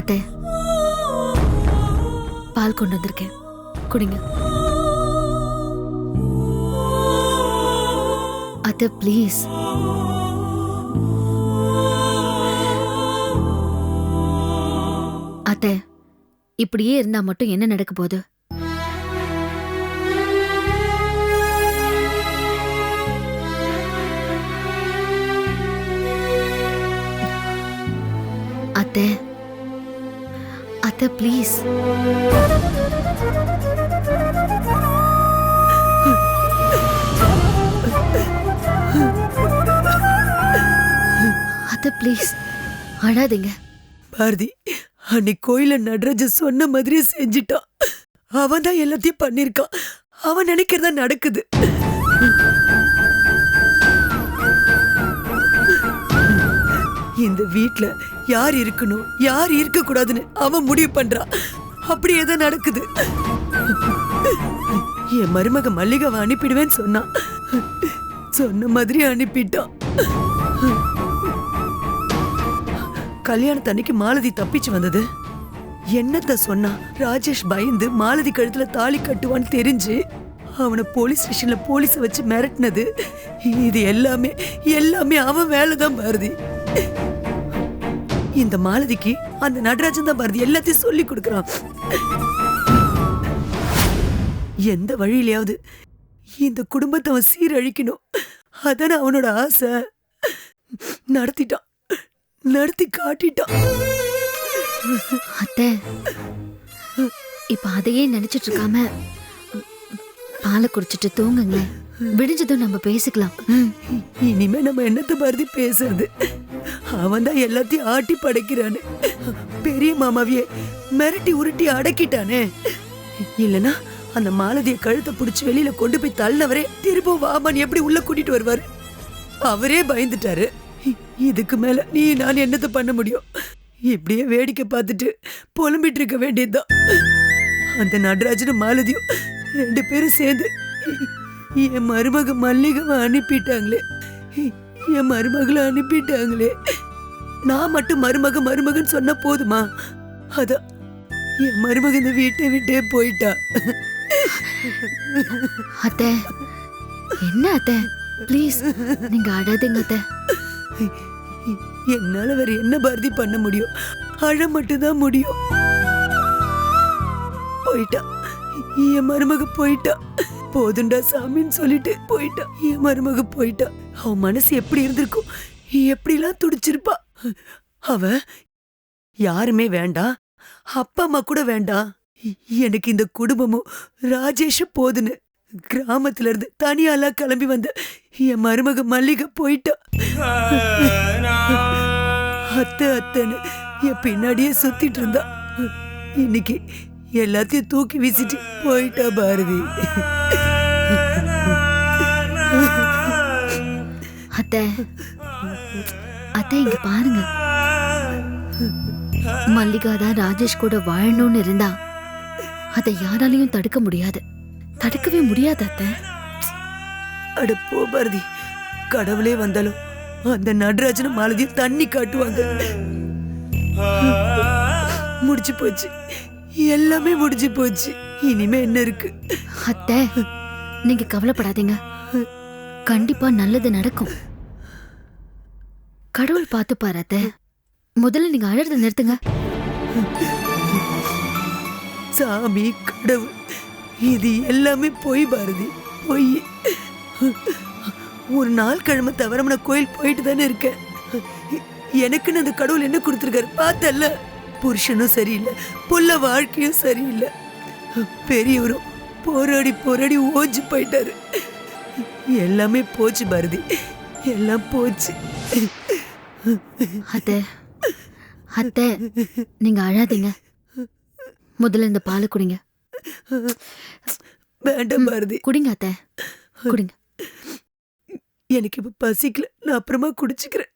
அத்தை பால் கொண்டு வந்திருக்கேன். குடிங்க. அத்தை ப்ளீஸ் அத்தை இப்படியே இருந்தா மட்டும் என்ன நடக்க போகுது? அத்தை ப்ளீஸ் அத்தை ப்ளீஸ் அழாதீங்க. பாரதி அன்னைக்கு கோயில நடராஜ சொன்ன மாதிரியே செஞ்சிட்டான். அவன் தான் எல்லாத்தையும் பண்ணிருக்கான். அவன் நினைக்கிறதா நடக்குது. இந்த வீட்டில் யார் இருக்கணும் யார் இருக்க கூடாதுன்னு அவன் முடிவு பண்றான் அப்படியே தான் நடக்குது. என் மருமக மல்லிகாவை அனுப்பிடுவேன்னு சொன்னான். சொன்ன மாதிரி அனுப்பிட்டான். கல்யாணத்தன்னைக்கு மாலதி தப்பிச்சு வந்தது. என்னத்த சொன்னா ராஜேஷ் பயந்து மாலதி கழுத்துல தாலி கட்டுவான்னு தெரிஞ்சு அவனை போலீஸ் ஸ்டேஷன்ல போலீஸ வச்சு மிரட்டினது. இது எல்லாமே எல்லாமே அவன் வேலைதான் பாரதி. இந்த மாலதிக்கு அந்த நடராஜன் தான் பாரதி எல்லாத்தையும் சொல்லி கொடுக்கறான். எந்த வழியிலயாவது இந்த குடும்பத்தை அவன் சீரழிக்கணும். அதானே அவனோட ஆசை. நடத்திட்டான். நடத்தி காட்டிட்டான். அத்தை இப்ப அதையே நினைச்சிட்டு இருக்காம பாலை குடிச்சிட்டு தூங்குங்களேன். விடிஞ்சதும் நம்ம பேசிக்கலாம். இனிமே நம்ம என்னத்த பாரதி பேசுறது? அவன் தான் எல்லாத்தையும் ஆட்டி படைக்கிறானே. பெரிய மாமாவியே மிரட்டி உருட்டி அடக்கிட்டானே. இல்லனா அந்த மாலதிய கழுத்தை பிடிச்சி வெளியில கொண்டு போய் தள்ளவரே திரும்ப வாமான் எப்படி உள்ள கூட்டிட்டு வருவாரு? அவரே பயந்துட்டாரு. இதுக்கு மேல நீ நான் என்னத்த பண்ண முடியும்? இப்படியே வேடிக்கை பார்த்துட்டு புலம்பிட்டு இருக்க வேண்டியதுதான். அந்த நடராஜனும் மாலதியும் ரெண்டு பேரும் சேர்ந்து என் மருமக மல்லிகவை அனுப்பிட்டாங்களே. என் மருமகளை அனுப்பிட்டாங்களே. நான் மட்டும் மருமக மருமகன் சொன்னா போதுமா? அதான் என் மருமக இந்த வீட்டை விட்டே போயிட்டா. அத்தை என்ன அத்தை? ப்ளீஸ் நீங்க அழாதீங்க அத்தை. என்னால வேற என்ன பாரதி பண்ண முடியும்? அழ மட்டும்தான் முடியும். போயிட்டா. என் மருமக போயிட்டா. போதுண்டா சாமின்னு சொல்லிட்டு போயிட்டா. என் மருமக போயிட்டா. அவன் மனசு எப்படி இருந்திருக்கும்? எப்படிலாம் துடிச்சிருப்பா? அவ யாருமே வேண்டாம் அப்பா அம்மா கூட வேண்டாம் எனக்கு இந்த குடும்பமும் ராஜேஷும் போதுன்னு. கிராமத்துல இருந்து தனியாலாம் கிளம்பி வந்த என் மருமக மல்லிகை போயிட்டா. அத்தை அத்தைன்னு என் பின்னாடியே சுத்திட்டு இருந்தா. இன்னைக்கு எல்லாத்தையும் தூக்கி வீசிட்டு போயிட்டா பாரதி. அத்தை அத்தை இங்க பாருங்க. மல்லிகா தான் ராஜேஷ் கூட வாழணும்னு இருந்தா அதை யாராலையும் தடுக்க முடியாது. தடுக்கவே முடியாது அத்தை. அட போ பாரதி. கடவுளே வந்தாலும் அந்த நடராஜன மாலதியும் தண்ணி காட்டுவாங்க. முடிச்சு போச்சு. எல்லாமே முடிஞ்சு போச்சு. இனிமே என்ன இருக்கு? அத்தை நீங்க கவலைப்படாதீங்க. கண்டிப்பா நல்லது நடக்கும். கடவுள் பார்த்து பாராத்த முதல்ல நீங்க அழறத நிறுத்துங்க. சாமி கடவுள் இது எல்லாமே பொய் பாரதி பொய். ஒரு நாள் கிழமை தவறமன கோயில் போயிட்டு தானே இருக்கேன். எனக்குன்னு அந்த கடவுள் என்ன கொடுத்துருக்காரு பார்த்தல்ல. புருஷனும் சரியில்லை புள்ள வாழ்க்கையும் சரியில்லை. பெரியவரும் போராடி போராடி ஓஞ்சு போயிட்டாரு. எல்லாமே போச்சு பாரதி எல்லாம் போச்சு. அத்தை அத்தை நீங்க அழாதீங்க. முதல்ல இந்த பாலை குடிங்க. வேண்டாம் பாரதி. குடிங்க அத்தை குடிங்க. எனக்கு இப்ப பசிக்கல. நான் அப்புறமா குடிச்சுக்கிறேன்.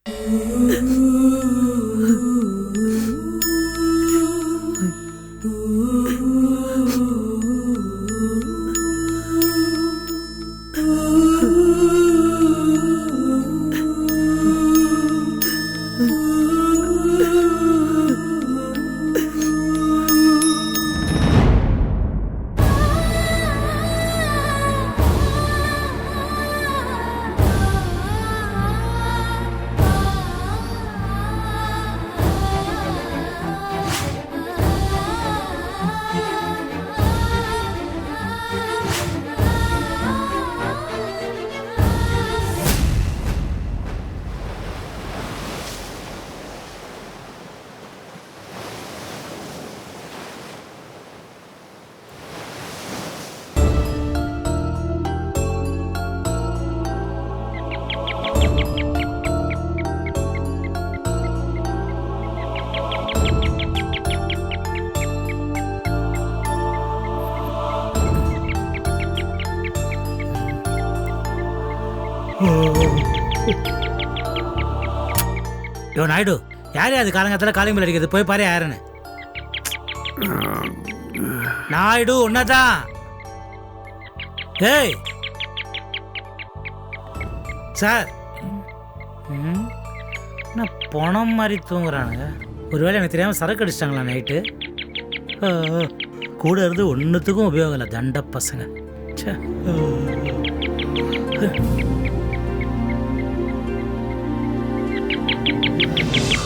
யோ நாயுடு. யார் அது காலங்கத்தில் காலிங் bell அடிக்கிறது? போய் பாரு யாருன்னு. நாயுடு உன்னதான். ஏய். சார். என்ன பணம் மாதிரி தூங்குறானுங்க? ஒருவேளை எனக்கு தெரியாமல் சரக்கு அடிச்சிட்டாங்களா நைட்டு. கூட இருந்து ஒன்றுத்துக்கும் உபயோகம் இல்லை தண்ட பசங்க. ச்சே.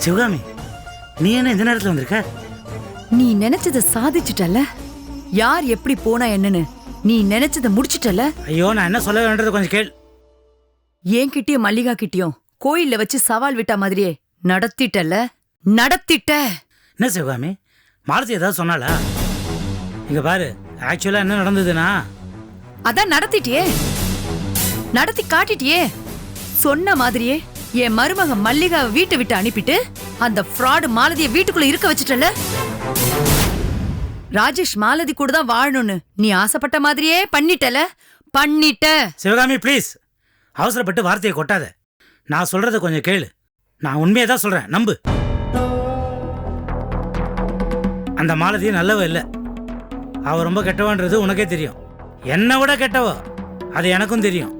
சிவகாமி நீ என்ன இந்த நேரத்தில் வந்திருக்க? நீ நினைச்சத சாதிச்சிட்டல யார் எப்படி போனா என்னன்னு நீ நினைச்சத முடிச்சிட்டல ஐயோ நான் என்ன சொல்ல வேண்டது கொஞ்சம் கேள். என்கிட்டயும் மல்லிகா கிட்டயும் கோயில்ல வச்சு சவால் விட்ட மாதிரியே நடத்திட்டல நடத்திட்ட! என்ன சிவகாமி மாலதி ஏதாவது சொன்னாளா? இங்க பாரு ஆக்சுவலா என்ன நடந்ததுன்னா? அதான் நடத்திட்டியே. நடத்தி காட்டிட்டியே. சொன்ன மாதிரியே. என் மருமக மல்லிகா வீட்டை விட்டு அனுப்பிட்டு அந்த ஃப்ராடு மாலதிய வீட்டுக்குள்ள இருக்க வச்சுட்டல ராஜேஷ் மாலதி கூட தான் வாழணும்னு நீ ஆசைப்பட்ட மாதிரியே பண்ணிட்டல. பண்ணிட்ட. சிவகாமி ப்ளீஸ் அவசரப்பட்டு வார்த்தையை கொட்டாத. நான் சொல்றத கொஞ்சம் கேளு. நான் உண்மையை தான் சொல்றேன். நம்பு. அந்த மாலதி நல்லவ இல்ல. அவ ரொம்ப கெட்டவான்றது உனக்கே தெரியும். என்னை விட கெட்டவ. அது எனக்கும் தெரியும்.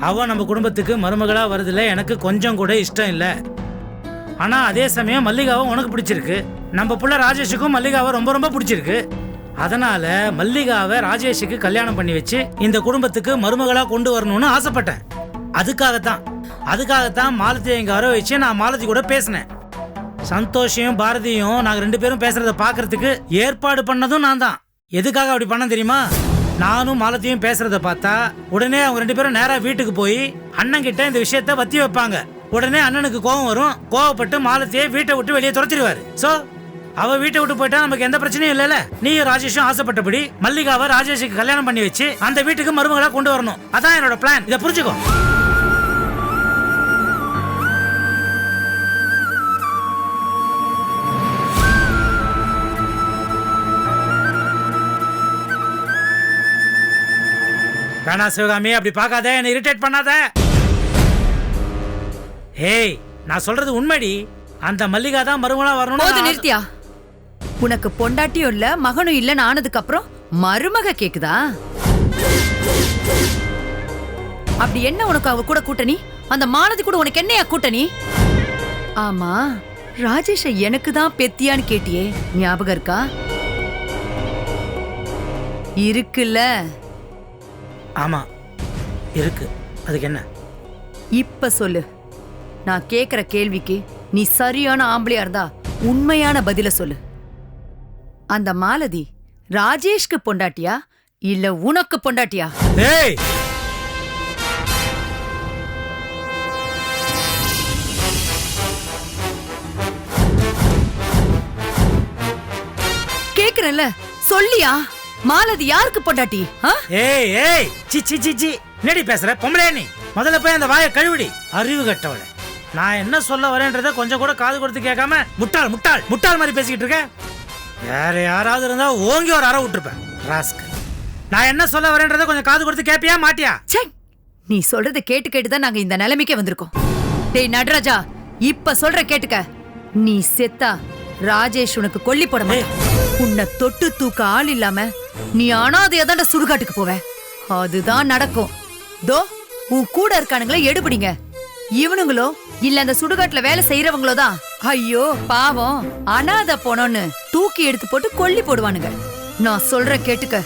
அவ நம்ம குடும்பத்துக்கு மருமகளா வருதுல எனக்கு கொஞ்சம் கூட இஷ்டம் இல்ல. ஆனா அதே சமயம் மல்லிகாவை உனக்கு பிடிச்சிருக்கு. நம்ம புள்ள ராஜேஷுக்கும் மல்லிகாவை ரொம்ப ரொம்ப பிடிச்சிருக்கு. அதனால மல்லிகாவை ராஜேஷுக்கு கல்யாணம் பண்ணி வச்சு இந்த குடும்பத்துக்கு மருமகளா கொண்டு வரணும்னு ஆசைப்பட்டேன். அதுக்காகத்தான். அதுக்காகத்தான் மாலதியை இங்க வர வச்சு நான் மாலதி கூட பேசினேன். சந்தோஷையும் பாரதியும் நாங்க ரெண்டு பேரும் பேசுறத பாக்குறதுக்கு ஏற்பாடு பண்ணதும் நான் தான். எதுக்காக அப்படி பண்ண தெரியுமா? நானும் மாலத்தியும் பேசுறத பார்த்தா உடனே அவங்க ரெண்டு பேரும் நேரா வீட்டுக்கு போய் அண்ணன் கிட்ட இந்த விஷயத்த வத்தி வைப்பாங்க. உடனே அண்ணனுக்கு கோவம் வரும். கோவப்பட்டு மாலத்தியை வீட்டை விட்டு வெளியே துரத்திடுவாரு. சோ அவ வீட்டை விட்டு போயிட்டா நமக்கு எந்த பிரச்சனையும் இல்லைல்ல. நீயும் ராஜேஷும் ஆசைப்பட்டபடி மல்லிகாவை ராஜேஷுக்கு கல்யாணம் பண்ணி வச்சு அந்த வீட்டுக்கு மருமகளா கொண்டு வரணும். அதான் என்னோட பிளான் இதை புரிஞ்சுக்கோ. வேணா சிவகாமி அப்படி பார்க்காத என்னை இரிட்டேட் பண்ணாத. ஏய் நான் சொல்றது உண்மைடி. அந்த மல்லிகா தான் மருமகளா போது வரணும் நிறுத்தியா? உனக்கு பொண்டாட்டியும் இல்ல மகனும் இல்லன்னு ஆனதுக்கு அப்புறம் மருமக கேக்குதா? அப்படி என்ன உனக்கு அவ கூட கூட்டணி? அந்த மாலதி கூட உனக்கு என்னையா கூட்டணி? ஆமா ராஜேஷ எனக்கு தான் பெத்தியான்னு கேட்டியே ஞாபகம் இருக்கா? இருக்குல்ல. ஆமா. இருக்கு. அதுக்கு என்ன? இப்ப சொல்லு. நான் கேக்குற கேள்விக்கு நீ சரியான ஆம்பளையா இருந்தா உண்மையான பதில சொல்லு. அந்த மாலதி ராஜேஷ்க்கு பொண்டாட்டியா? இல்ல உனக்கு பொண்டாட்டியா? ஏய் கேக்குறேன்ல. சொல்லியா? மாலதி யாருக்கு பொண்டாட்டி? ஏய் ஏய் சி சி சி சி. என்னடி பேசுற? பொம்பளே நீ? முதல்ல போய் அந்த வாயை கழுவிடி. அறிவு கட்டவளே. நான் என்ன சொல்ல வரேன்றத கொஞ்சம் கூட காது கொடுத்து கேட்காம முட்டாள் முட்டாள் முட்டாள் மாதிரி பேசிக்கிட்டு இருக்க? வேற யாராவது இருந்தா ஓங்கி ஒரு அற விட்டுருப்பேன். ராஸ்கல் நான் என்ன சொல்ல வரேன்றத கொஞ்சம் காது கொடுத்து கேப்பியா மாட்டியா? நீ சொல்றத கேட்டு கேட்டு தான் நாங்க இந்த நிலைமைக்கே வந்திருக்கோம். டேய் நடராஜா இப்ப சொல்ற கேட்டுக்க. நீ செத்தா ராஜேஷ் உனக்கு கொல்லி போட மாட்டான். உன்னை தொட்டு தூக்க ஆள் இல்லாம நீ அனாதையா தான்டா சுடுகாட்டுக்கு போவ. அதுதான் நடக்கும். தோ உன் கூட இருக்கானுங்களே எடுபிடிங்க. இவனுங்களோ இல்ல அந்த சுடுகாட்டுல வேலை செய்யறவங்களோ தான். ஐயோ பாவம். அனாதை போனோன்னு தூக்கி எடுத்து போட்டு கொல்லி போடுவானுங்க. நான் சொல்ற கேட்டுக்க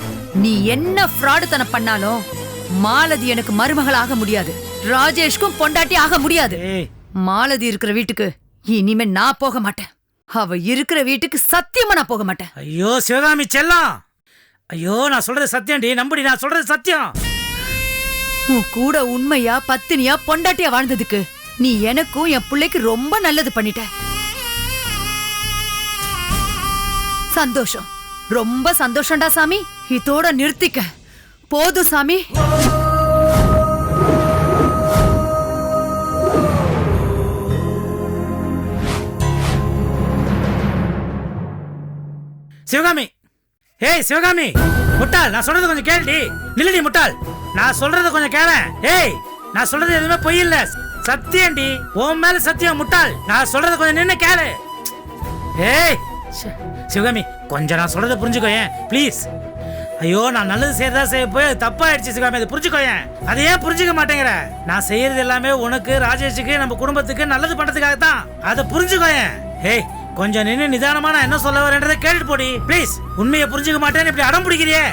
நீ என்ன ஃப்ராடுத்தனம் பண்ணாலும் மாலதி எனக்கு மருமகள் ஆக முடியாது. ராஜேஷ்க்கும் பொண்டாட்டி ஆக முடியாது. மாலதி இருக்கிற வீட்டுக்கு இனிமே நான் போக மாட்டேன். அவ இருக்கிற வீட்டுக்கு சத்தியமா நான் போக மாட்டேன். ஐயோ சிவகாமி செல்லம் ஐயோ நான் சொல்றது சத்தியம்டி நம்புடி நான் சொல்றது சத்தியம். உன் கூட உண்மையா பத்தினியா பொண்டாட்டியா வாழ்ந்ததுக்கு நீ எனக்கும் என் பிள்ளைக்கு ரொம்ப நல்லது பண்ணிட்ட. சந்தோஷம். ரொம்ப சந்தோஷம்டா சாமி. இதோட நிறுத்திக்க. போதும் சாமி. சிவகாமி. ஏய் சிவகாமி. முட்டாள் நான் சொல்றது கொஞ்சம் கேளுடி. நில்லடி முட்டாள். நான் சொல்றது கொஞ்சம் கேள. ஏய் நான் சொல்றது எதுவுமே பொய் இல்ல. சத்தியம்டி. உன் மேல சத்தியம் முட்டாள். நான் சொல்றது கொஞ்சம் நின்னு கேளு. ஏய் சிவகாமி கொஞ்சம் நான் சொல்றத புரிஞ்சுக்கோ ஏன்? ப்ளீஸ் ஐயோ நான் நல்லது செய்யறதா செய்ய போய் அது தப்பாயிடுச்சு சிவகாமி. அதை புரிஞ்சுக்கோ ஏன்? அதை ஏன் புரிஞ்சுக்க மாட்டேங்கிற? நான் செய்யறது எல்லாமே உனக்கு ராஜேஷுக்கு நம்ம குடும்பத்துக்கு நல்லது பண்றதுக்காக தான் அதை புரிஞ்சுக்கோ ஏன்? ஏய் கொஞ்சம் நின்று நிதானமா நான் என்ன சொல்ல வரேன்றதை கேட்டுட்டு போடி. ப்ளீஸ் உண்மையை புரிஞ்சுக்க மாட்டேன்னு இப்படி அடம் பிடிக்கிறியே.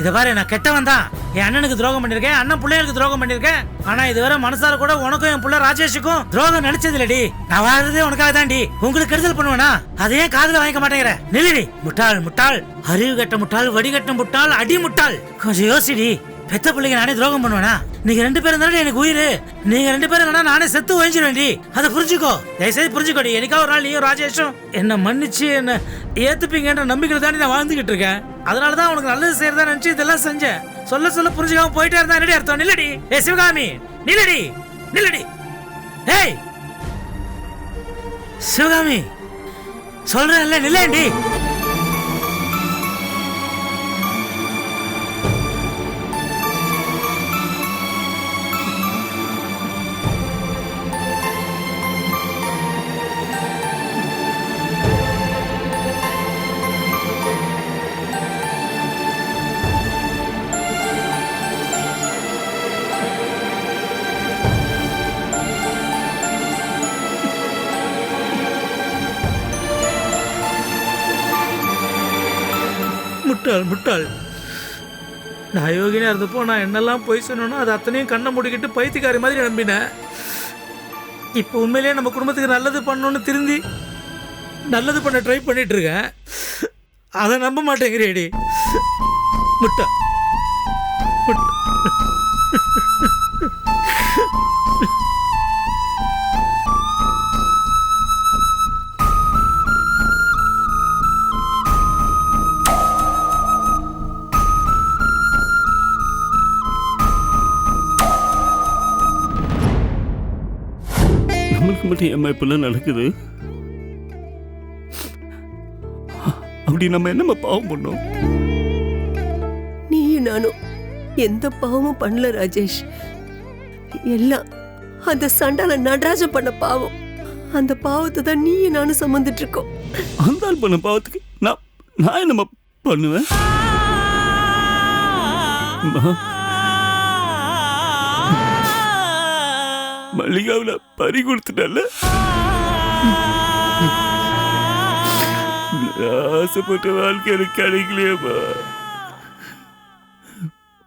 இதை பாரு நான் கெட்டவன் தான். என் அண்ணனுக்கு துரோகம் பண்ணிருக்கேன் அண்ணன் பிள்ளைகளுக்கு துரோகம் பண்ணிருக்கேன். ஆனா இதுவரை மனசார கூட உனக்கும் என் பிள்ளை ராஜேஷுக்கும் துரோகம் நினைச்சது இல்லடி நான் வாழ்றதே உனக்காக தாண்டி உங்களுக்கு கெடுதல் பண்ணுவேனா? அதையே காதுல வாங்கிக்க மாட்டேங்கிற? நில்லுடி. முட்டாள் முட்டாள். அறிவு கட்ட முட்டாள் வடிகட்ட முட்டாள் அடி முட்டாள். கொஞ்சம் யோசிடி. பெத்த பிள்ளைங்க நானே துரோகம் பண்ணுவேனா? நீங்க ரெண்டு பேரும் தானே எனக்கு உயிர்? நீங்க ரெண்டு பேரும் வேணா நானே செத்து ஒழிஞ்சிருவேன்டி அதை புரிஞ்சுக்கோ. தயவுசெய்து புரிஞ்சுக்கோடி. எனக்காக ஒரு நாள் நீயும் ராஜேஷும் என்ன மன்னிச்சு என்ன ஏத்துப்பீங்கன்ற நம்பிக்கையில தாண்டி நான் வாழ்ந்துகிட்டு இருக்கேன். அதனால தான் உனக்கு நல்லது செய்யறதா நினைச்சு இதெல்லாம் செஞ்சேன். சொல்ல சொல்ல புரிஞ்சுக்காம போயிட்டே இருந்தா என்னடி அர்த்தம்? நில்லடி. ஏ சிவகாமி. நில்லடி. நில்லடி. ஏய். சிவகாமி. சொல்றேன்ல நில்லேண்டி முட்டாள் முட்டாள் நான் யோகினியா இருந்தப்போ நான் என்னெல்லாம் போய் சொன்னோன்னா அது அத்தனையும் கண்ணை மூடிக்கிட்டு பைத்தியக்காரி மாதிரி நம்பினேன். இப்போ உண்மையிலேயே நம்ம குடும்பத்துக்கு நல்லது பண்ணணும்னு திருந்தி நல்லது பண்ண ட்ரை பண்ணிட்டு இருக்கேன். அதை நம்ப மாட்டேங்கிறேடி முட்டை ஏமா இப்பெல்லாம் நடக்குது? அப்படி நம்ம என்னம்மா பாவம் பண்ணோம்? நீயும் நானும் எந்த பாவமும் பண்ணல ராஜேஷ். எல்லாம் அந்த சண்டால நடராஜன் பண்ண பாவம். அந்த பாவத்தை தான் நீயும் நானும் சுமந்துட்டு இருக்கோம். அந்த ஆள் பண்ண பாவத்துக்கு நான் நான் என்னம்மா பண்ணுவேன்? மல்லிகாவில் பறி கொடுத்துட்டல ஆசைப்பட்ட வாழ்க்கை எனக்கு கிடைக்கலையேம்மா.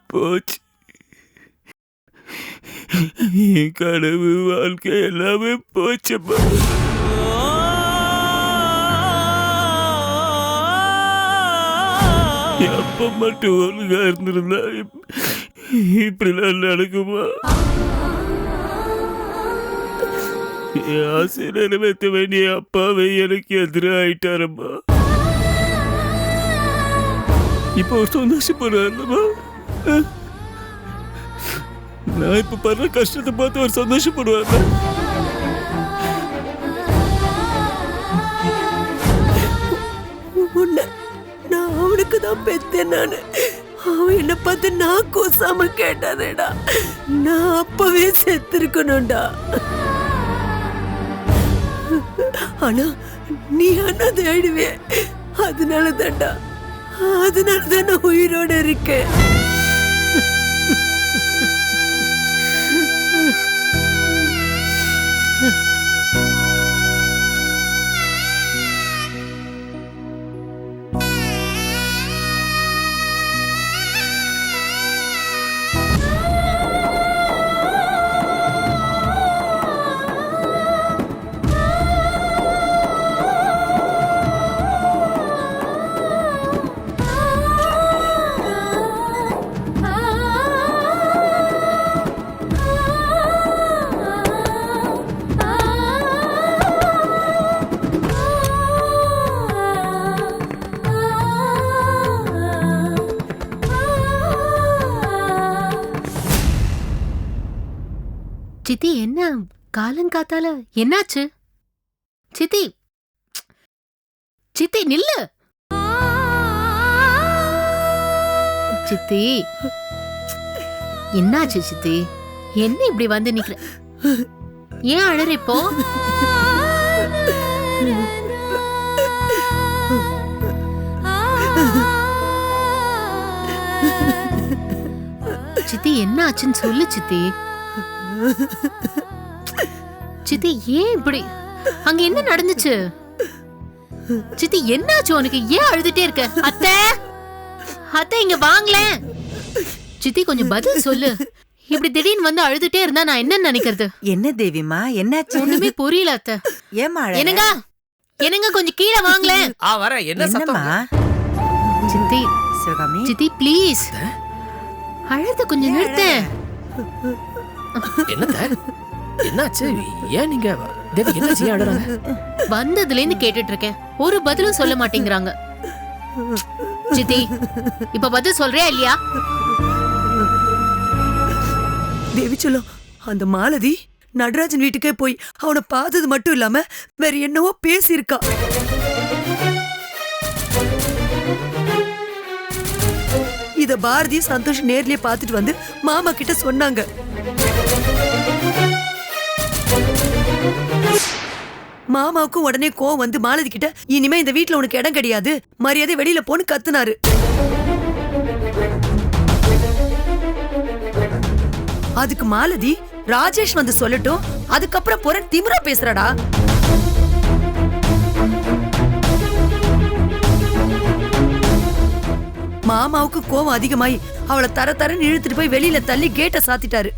போச்சு. என் கனவு வாழ்க்கை எல்லாமே போச்சப்பா அப்ப மட்டும் ஒழுங்கா இருந்திருந்தா இப்படிலாம் நடக்குமா? என் ஆசை நிறைவேற்ற வேண்டிய அப்பாவை எனக்கு எதிராக இப்போ ஒரு நான் இப்ப படுற கஷ்டத்தை பார்த்து ஒரு சந்தோஷப்படுவார் உன்னை நான் அவனுக்கு தான் பெத்தேன் நானு. அவன் என்னை பார்த்து நான் கூசாம கேட்டானேடா நான் அப்பவே செத்துருக்கணும்டா. ஆனா நீ அண்ணாதை தேடுவே அதனால தான்டா அதனால தான் நான் உயிரோட இருக்கேன். சித்தி என்ன? காலங்காத்தால என்னாச்சு? சித்தி! சித்தி நில்லு! சித்தி! என்னாச்சு சித்தி? என்ன இப்படி வந்து நிக்கிற? ஏன் அழற இப்போ? சித்தி என்ன ஆச்சுன்னு சொல்லு சித்தி. சித்தி ஏன் இப்படி? அங்க என்ன நடந்துச்சு? சித்தி என்னாச்சு உனக்கு? ஏன் அழுதுட்டே இருக்க? அத்தை அத்தை இங்க வாங்களேன் சித்தி கொஞ்சம் பதில் சொல்லு. இப்படி திடீர்னு வந்து அழுதுட்டே இருந்தா நான் என்ன நினைக்கிறது? என்ன தேவிமா என்னாச்சு? ஒண்ணுமே புரியல அத்தை. ஏமா என்னங்க? என்னங்க கொஞ்சம் கீழே வாங்களேன் ஆ வரேன் என்ன சத்தம்? சித்தி சிவகாமி? சித்தி ப்ளீஸ் அழுத கொஞ்சம் நிறுத்த. என்னத்த என்னாச்சு? ஏன் நீங்க தேவி என்னாச்சு ஏன் அழுறாங்க? வந்ததுல இருந்து கேட்டுட்டு இருக்கேன் ஒரு பதிலும் சொல்ல மாட்டேங்கிறாங்க. சித்தி இப்ப பதில் சொல்றியா இல்லையா? தேவி சொல்லும் அந்த மாலதி நடராஜன் வீட்டுக்கே போய் அவனை பார்த்தது மட்டும் இல்லாம வேற என்னவோ பேசியிருக்கா. இத பாரதி சந்தோஷ் நேர்லயே பார்த்துட்டு வந்து மாமா கிட்ட சொன்னாங்க. மாமாவுக்கும் உடனே கோவம் வந்து மாலதி கிட்ட இனிமே இந்த வீட்ல உனக்கு இடம் கிடையாது. மரியாதை வெளியில போன்னு கத்துனாரு. அதுக்கு மாலதி ராஜேஷ் வந்து சொல்லட்டும். அதுக்கப்புறம் போறேன் திமிரா பேசுறடா. மாமாவுக்கு கோவம் அதிகமாயி அவளை தர தரன்னு இழுத்துட்டு போய் வெளியில தள்ளி கேட்ட சாத்திட்டாரு.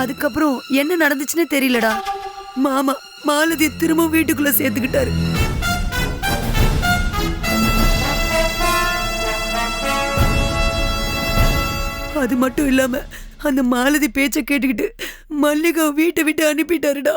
அதுக்கப்புறம் என்ன நடந்துச்சுன்னே தெரியலடா. மாமா மாலதி திரும்ப வீட்டுக்குள்ள சேர்த்துக்கிட்டாரு. அது மட்டும் இல்லாம அந்த மாலதி பேச்ச கேட்டுக்கிட்டு மல்லிகா வீட்டை விட்டு அனுப்பிட்டாருடா.